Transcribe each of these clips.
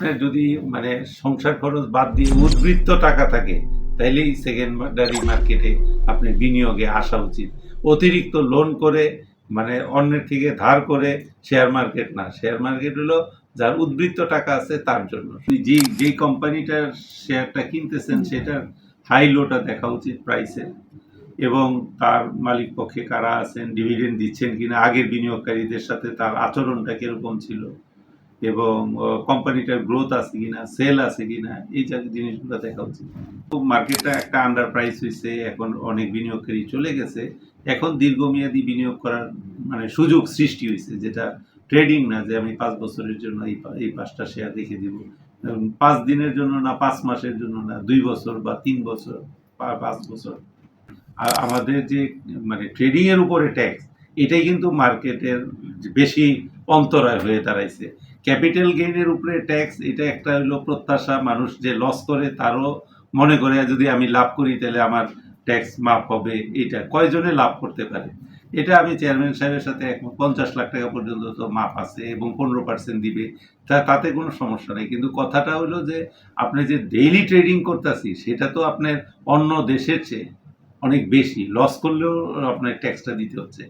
আপনার যদি মানে সংসার খরচ বাদ দিয়ে উদ্বৃত্ত টাকা থাকে তাইলেই সেকেন্ডারি মার্কেটে আপনি বিনিয়োগে আসা উচিত। অতিরিক্ত লোন করে মানে অন্যের থেকে ধার করে শেয়ার মার্কেট না। শেয়ার মার্কেট হলো যার উদ্বৃত্ত টাকা আছে তার জন্য। যে যেই কোম্পানিটার শেয়ারটা কিনতেছেন সেটার হাই লোটা দেখা উচিত প্রাইসে এবং তার মালিক পক্ষে কারা আছেন ডিভিডেন্ড দিচ্ছেন কিনা আগের বিনিয়োগকারীদের সাথে তার আচরণটা কীরকম ছিল? এবং কোম্পানিটার গ্রোথ আছে কিনা সেল আছে কিনা, এই জিনিসগুলো দেখা উচিত। মার্কেটটা একটা আন্ডার প্রাইস হয়েছে এখন অনেক বিনিয়োগকারী চলে গেছে। এখন দীর্ঘমেয়াদী বিনিয়োগ করার মানে সুযোগ সৃষ্টি হয়েছে যেটা ট্রেডিং না, যে আমি পাঁচ বছরের জন্য এই পাঁচটা শেয়ার রেখে দিব। পাঁচ দিনের জন্য না, পাঁচ মাসের জন্য না, দুই বছর বা তিন বছর পাঁচ বছর। আর আমাদের যে মানে ট্রেডিং এর উপরে ট্যাক্স এটাই কিন্তু মার্কেটের বেশি অন্তরায় হয়ে দাঁড়াইছে। ক্যাপিটাল গেইনের উপরে ট্যাক্স, এটা একটা হলো প্রত্যাশা। মানুষ যে লস করে, তারও মনে করে, যদি আমি লাভ করি, তাহলে আমার ট্যাক্স মাফ হবে। এটা কয়জনে লাভ করতে পারে? এটা আমি চেয়ারম্যান সাহেবের সাথে একমত। পঞ্চাশ লাখ টাকা পর্যন্ত তো মাপ আছে এবং পনেরো পার্সেন্ট দিবে। তা, তাতে কোনো সমস্যা নেই। কিন্তু কথাটা হলো যে, আপনি যে ডেইলি ট্রেডিং করতেছি, সেটা তো আপনার অন্য দেশের চেয়ে অনেক বেশি। লস করলেও আপনার ট্যাক্সটা দিতে হচ্ছে।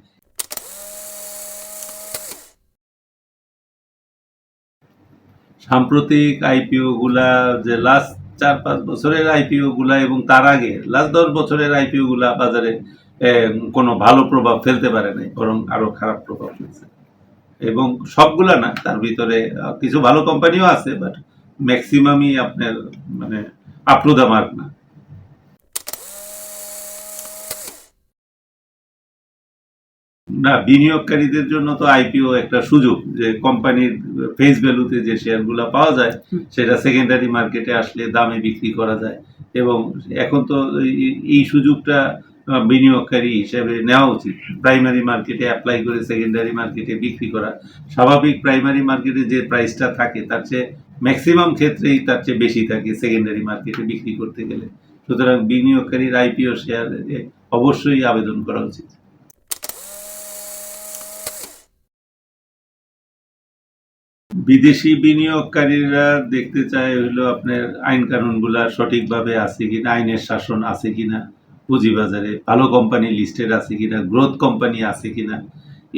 সাম্প্রতিক আইপিও গুলা যে লাস্ট চার পাঁচ বছরের আইপিও গুলা এবং তার আগে লাস্ট দশ বছরের আইপিও গুলা বাজারে কোনো ভালো প্রভাব ফেলতে পারে নাই, বরং আরও খারাপ প্রভাব ফেলছে। এবং সবগুলা না, তার ভিতরে কিছু ভালো কোম্পানিও আছে বাট ম্যাক্সিমামই আপনার মানে আপ্রুদা মার্ক না। না বিনিয়োগকারীদের জন্য তো আইপিও একটা সুযোগ যে কোম্পানির ফেস ভ্যালুতে যে শেয়ারগুলো পাওয়া যায় সেটা সেকেন্ডারি মার্কেটে আসলে দামে বিক্রি করা যায়। এবং এখন তো এই- সুযোগটা বিনিয়োগকারী হিসেবে নেওয়া উচিত। প্রাইমারি মার্কেটে অ্যাপ্লাই করে সেকেন্ডারি মার্কেটে বিক্রি করা। স্বাভাবিক প্রাইমারি মার্কেটে যে প্রাইসটা থাকে তার চেয়ে ম্যাক্সিমাম ক্ষেত্রেই তার চেয়ে বেশি থাকে সেকেন্ডারি মার্কেটে বিক্রি করতে গেলে। সুতরাং বিনিয়োগকারীর আইপিও শেয়ার অবশ্যই আবেদন করা উচিত। বিদেশি বিনিয়োগকারীরা দেখতে চায় হলো আপনার আইন কানুনগুলা সঠিকভাবে আছে কিনা, আইনের শাসন আছে কিনা, পুঁজিবাজারে ভালো কোম্পানি লিস্টেড আছে কিনা গ্রোথ কোম্পানি আছে কিনা,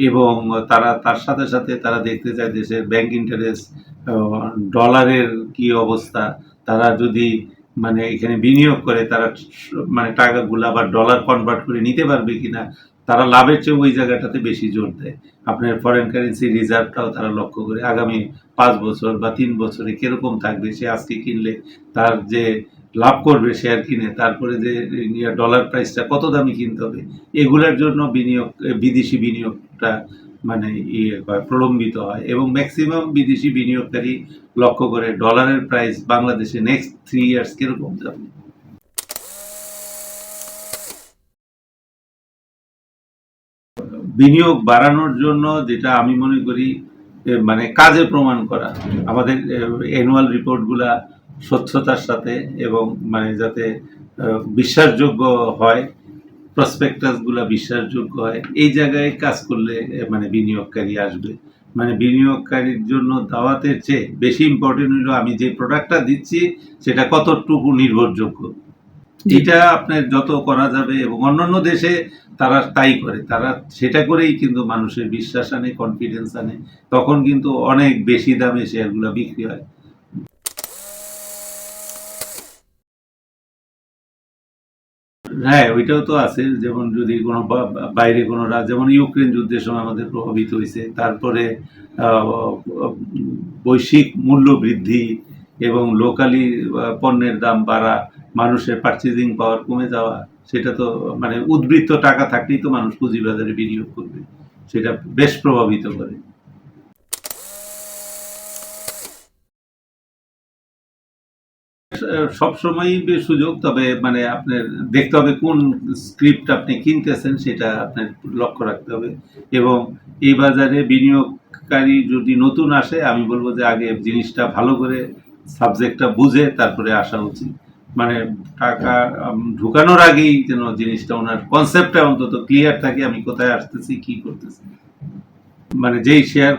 এবং তারা, তার সাথে সাথে তারা দেখতে চায় দেশের ব্যাংক ইন্টারেস্ট ডলারের কি অবস্থা, তারা যদি মানে এখানে বিনিয়োগ করে তারা মানে টাকাগুলো আবার ডলার কনভার্ট করে নিতে পারবে কিনা, তারা লাভের চেয়ে ওই জায়গাটাতে বেশি জোর দেয়। আপনার ফরেন কারেন্সি রিজার্ভটাও তারা লক্ষ্য করে আগামী পাঁচ বছর বা তিন বছরে কীরকম থাকবে সে আজকে কিনলে তার যে লাভ করবে শেয়ার কিনে তারপরে যে ডলার প্রাইসটা কত দামি কিনতে হবে এগুলোর জন্য বিনিয়োগ বিদেশি বিনিয়োগটা মানে ইয়ে হয়, প্রলম্বিত হয় এবং ম্যাক্সিমাম বিদেশি বিনিয়োগকারী লক্ষ্য করে ডলারের প্রাইস বাংলাদেশে নেক্সট থ্রি ইয়ার্স কীরকম যাবে। বিনিয়োগ বাড়ানোর জন্য যেটা আমি মনে করি মানে কাজে প্রমাণ করা। আমাদের অ্যানুয়াল রিপোর্টগুলা স্বচ্ছতার সাথে এবং মানে যাতে বিশ্বাসযোগ্য হয় প্রসপেক্টাসগুলা বিশ্বাসযোগ্য হয়, এই জায়গায় কাজ করলে মানে বিনিয়োগকারী আসবে। মানে বিনিয়োগকারীর জন্য দাওয়াতের চেয়ে বেশি ইম্পর্টেন্ট হলো আমি যে প্রোডাক্টটা দিচ্ছি, সেটা কতটুকু নির্ভরযোগ্য। এটা আপনার যত করা যাবে এবং অন্যান্য দেশে তারা তাই করে। তারা সেটা করেই কিন্তু মানুষের বিশ্বাস আনে কনফিডেন্স আনে। তখন কিন্তু অনেক বেশি দামে শেয়ারগুলো বিক্রি হয়। হ্যাঁ ওইটাও তো আছে। যেমন যদি কোনো বাইরে কোনো রাজ যেমন ইউক্রেন যুদ্ধের সময় আমাদের প্রভাবিত হয়েছে। তারপরে বৈশ্বিক মূল্য বৃদ্ধি এবং লোকালি পণ্যের দাম বাড়া মানুষের পারচেজিং পাওয়ার কমে যাওয়া, সেটা তো মানে উদ্বৃত্ত টাকা থাকলেই তো মানুষ পুঁজিবাজারে বিনিয়োগ করবে, সেটা বেশ প্রভাবিত করে। সবসময়ই সুযোগ, তবে মানে আপনার দেখতে হবে কোন স্ক্রিপ্ট আপনি কিনতেছেন, সেটা আপনার লক্ষ্য রাখতে হবে। এবং এই বাজারে বিনিয়োগকারী যদি নতুন আসে, আমি বলব যে আগে জিনিসটা ভালো করে সাবজেক্টটা বুঝে, তারপরে আসা উচিত। মানে টাকা ঢুকানোর আগেই যেন জিনিসটা ওনার কনসেপ্টটা অন্তত ক্লিয়ার থাকে আমি কোথায় আসতেছি কি করতেছি। মানে যেই শেয়ার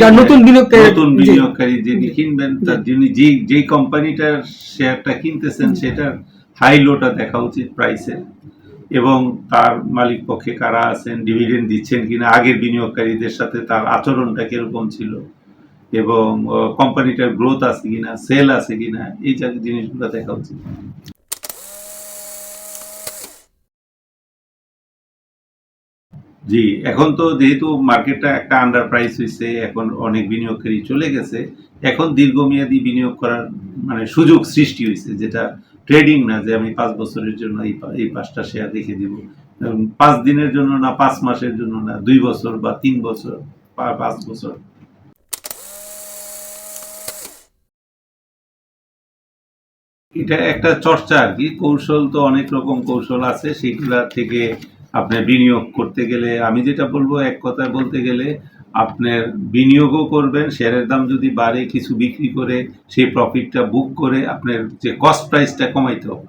যার নতুন বিনিয়োগকারী নতুন বিনিয়োগকারী যিনি কিনবেন তার যিনি যে যেই কোম্পানিটার শেয়ারটা কিনতেছেন সেটার হাই লোটা দেখা উচিত প্রাইসের এবং তার মালিক পক্ষে কারা আছেন ডিভিডেন্ড দিচ্ছেন কিনা আগের বিনিয়োগকারীদের সাথে তার আচরণটা কীরকম ছিল। এবং কোম্পানিটার গ্রোথ আছে কিনা সেল আছে কিনা, এই জিনিসগুলো দেখা উচিত। জি, এখন তো যেহেতু মার্কেটটা একটা আন্ডার প্রাইস হয়েছে এখন অনেক বিনিয়োগকারী চলে গেছে, এখন দীর্ঘমেয়াদী বিনিয়োগ করার মানে সুযোগ সৃষ্টি হয়েছে যেটা ট্রেডিং না, যে আমি পাঁচ বছরের জন্য এই এই পাঁচটা শেয়ার রেখে দিব। পাঁচ দিনের জন্য না, পাঁচ মাসের জন্য না, দুই বছর বা তিন বছর বা পাঁচ বছর। এটা একটা চর্চা আর কি। কৌশল তো অনেক রকম কৌশল আছে, সেগুলা থেকে আপনার বিনিয়োগ করতে গেলে, আমি যেটা বলব এক কথায় বলতে গেলে, আপনার বিনিয়োগও করবেন, শেয়ারের দাম যদি বাড়ে, কিছু বিক্রি করে, সেই প্রফিটটা বুক করে আপনার যে কস্ট প্রাইসটা কমাইতে হবে।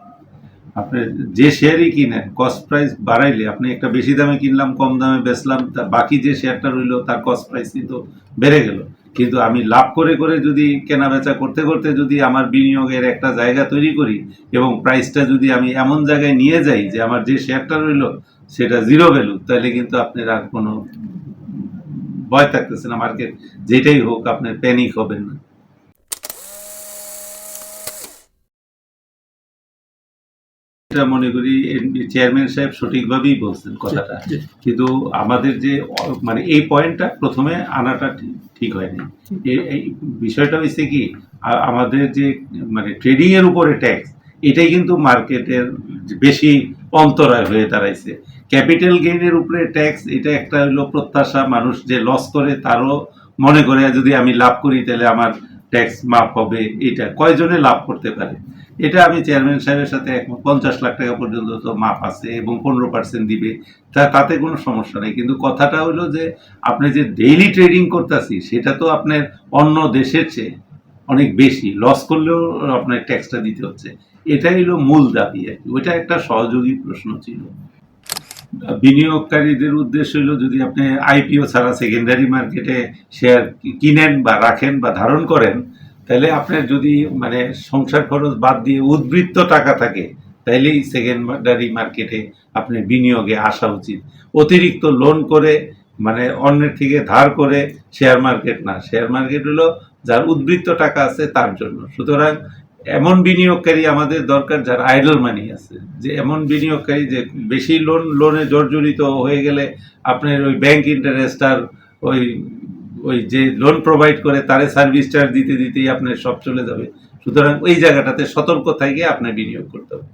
আপনার যে শেয়ারই কিনেন কস্ট প্রাইস বাড়াইলে আপনি একটা বেশি দামে কিনলাম, কম দামে বেচলাম বাকি যে শেয়ারটা রইল, তার কস্ট প্রাইসই তো বেড়ে গেল। কিন্তু আমি লাভ করে করে যদি কেনা বেচা করতে করতে যদি আমার বিনিয়োগের একটা জায়গা তৈরি করি এবং প্রাইসটা যদি আমি এমন জায়গায় নিয়ে যাই যে আমার যে শেয়ারটা রইল, সেটা জিরো ভ্যালু তাহলে কিন্তু আপনার আর কোনো ভয় থাকতেছে না। মার্কেট যেটাই হোক, আপনার প্যানিক হবেন না। এটা মনে করি চেয়ারম্যান সাহেব সঠিকভাবেই বলছেন কথাটা। কিন্তু আমাদের যে মানে এই পয়েন্টটা প্রথমে আনাটা ঠিক- হয়নি। এই বিষয়টা হচ্ছে কি আমাদের যে মানে ট্রেডিং এর উপরে ট্যাক্স এটাই কিন্তু মার্কেটের বেশি অন্তরায় হয়ে দাঁড়াইছে। ক্যাপিটাল গেইনের উপরে ট্যাক্স এটা একটা হলো প্রত্যাশা মানুষ যে লস করে তারও মনে করে যদি আমি লাভ করি তাহলে আমার ট্যাক্স মাফ হবে। এটা কয়জনে লাভ করতে পারে? এটা আমি চেয়ারম্যান সাহেবের সাথে একমত। পঞ্চাশ লাখ টাকা পর্যন্ত তো মাপ আছে এবং পনেরো পার্সেন্ট দিবে। তা তাতে কোনো সমস্যা নেই। কিন্তু কথাটা হলো যে, আপনি যে ডেইলি ট্রেডিং করতেছি, সেটা তো আপনার অন্য দেশের চেয়ে অনেক বেশি। লস করলেও আপনার ট্যাক্সটা দিতে হচ্ছে। এটাই হলো মূল দাবি আর কি। ওইটা একটা সহযোগী প্রশ্ন ছিল। বিনিয়োগকারীদের উদ্দেশ্য হলো যদি আপনি আইপিও ছাড়া সেকেন্ডারি মার্কেটে শেয়ার কিনেন বা রাখেন বা ধারণ করেন তাহলে আপনার যদি মানে সংসার খরচ বাদ দিয়ে উদ্বৃত্ত টাকা থাকে তাহলেই সেকেন্ডারি মার্কেটে আপনি বিনিয়োগে আসা উচিত। অতিরিক্ত লোন করে মানে অন্যের থেকে ধার করে শেয়ার মার্কেট না। শেয়ার মার্কেট হলো যার উদ্বৃত্ত টাকা আছে তার জন্য। সুতরাং এমন বিনিয়োগকারী আমাদের দরকার যার আইডল মানি আছে। যে এমন বিনিয়োগকারী যে বেশি লোন লোনে জর্জরিত হয়ে গেলে আপনার ওই ব্যাংক ইন্টারেস্ট আর ওই ওই যে লোন প্রোভাইড করে তারে সার্ভিস চার্জ দিতে দিতেই আপনার সব চলে যাবে। সুতরাং ওই জায়গাটাতে সতর্ক থেকে আপনার বিনিয়োগ করতে হবে।